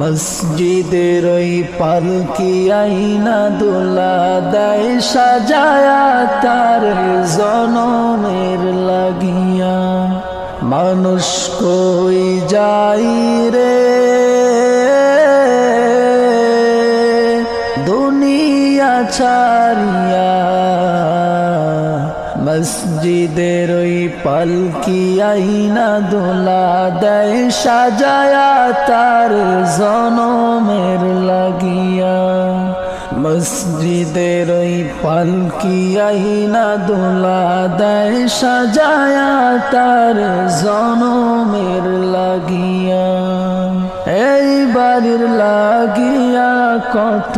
মসজিদের ওই পালকি আইনা দোলা দেয় সাজায়া তার জনমের লাগিয়া। মানুষ কই যাই রে? দুনিয়া ছাড়িয়া মসজিদের ওই পালকি আইনা দোলা দেয়, সাজায়া তার জনমের লাগিয়া। মসজিদের ওই পালকি আইনা দোলা দেয়, সাজায়া তার জনমের লাগিয়া। এই বাড়ির লাগিয়া কত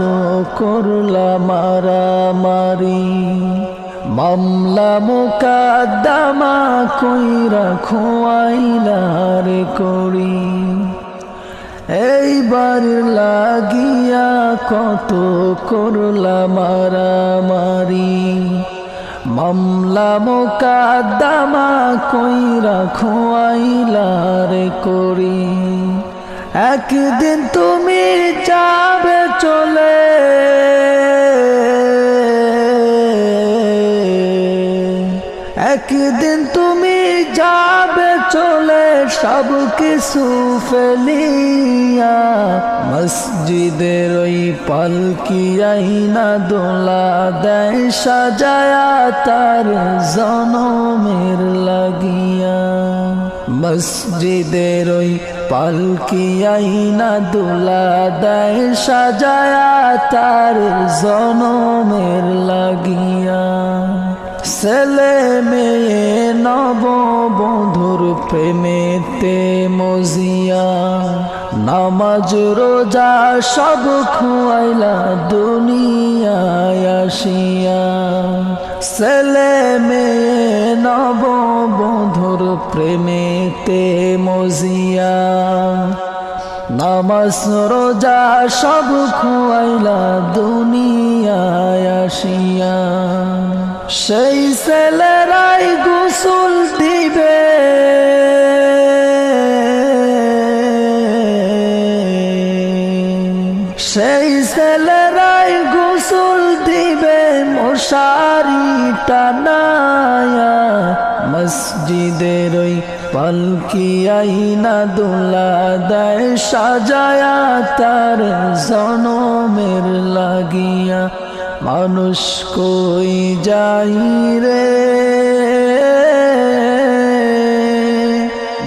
করলা মারামারি। মামলা মোকাদ্দমা কইরা খোয়াইলার করি। এইবার লাগিয়া কত করলা মারামারি মামলা মোকাদ্দমা কইরা খোয়াইলার করি। একদিন তুমি যাবে চলে একদিন তুমি যাবে চলে সব কিছু ফেলিয়া। মসজিদের ওই পালকি আইনা দোলা দেয়, সাজায়া তার জনমের লাগিয়া। মসজিদের ওই পালকি আইনা দোলা দেয়, সাজায়া তার জনমের লাগিয়া। ছেলে মেয়ে নব বধুর প্রেমেতে মজিয়া, নামাজ, রোজা সব খুয়াইলা দুনিয়ায় আসিয়া। ছেলে মেয়ে নব বধুর প্রেমেতে মজিয়া, নামাজ, রোজা সব খুয়াইলা দুনিয়ায় আসিয়া। সেই ছেলেরাই গোসল দিবে। সেই ছেলেরাই গোসল দিবে মশারি টানায়া। মসজিদের ওই পালকি আইনা দোলা দেয় সাজায়া, তার জনমের লাগিয়া মানুষ কই যাই রে?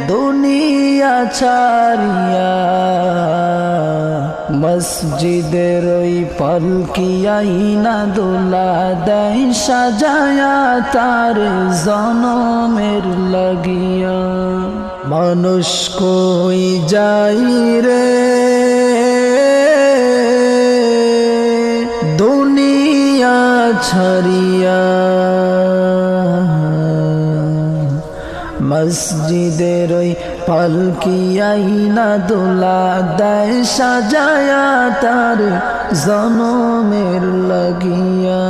দুনিয়া ছাড়িয়া মসজিদের ওই পালকি আইনা দোলা দেয়, সাজায়া তার জনমের লাগিয়া। মানুষ কই যাই রে? ছাড়িয়া মসজিদের ওই পালকি আইনা দোলা দেয় সাজায়া তার জনমের লাগিয়া।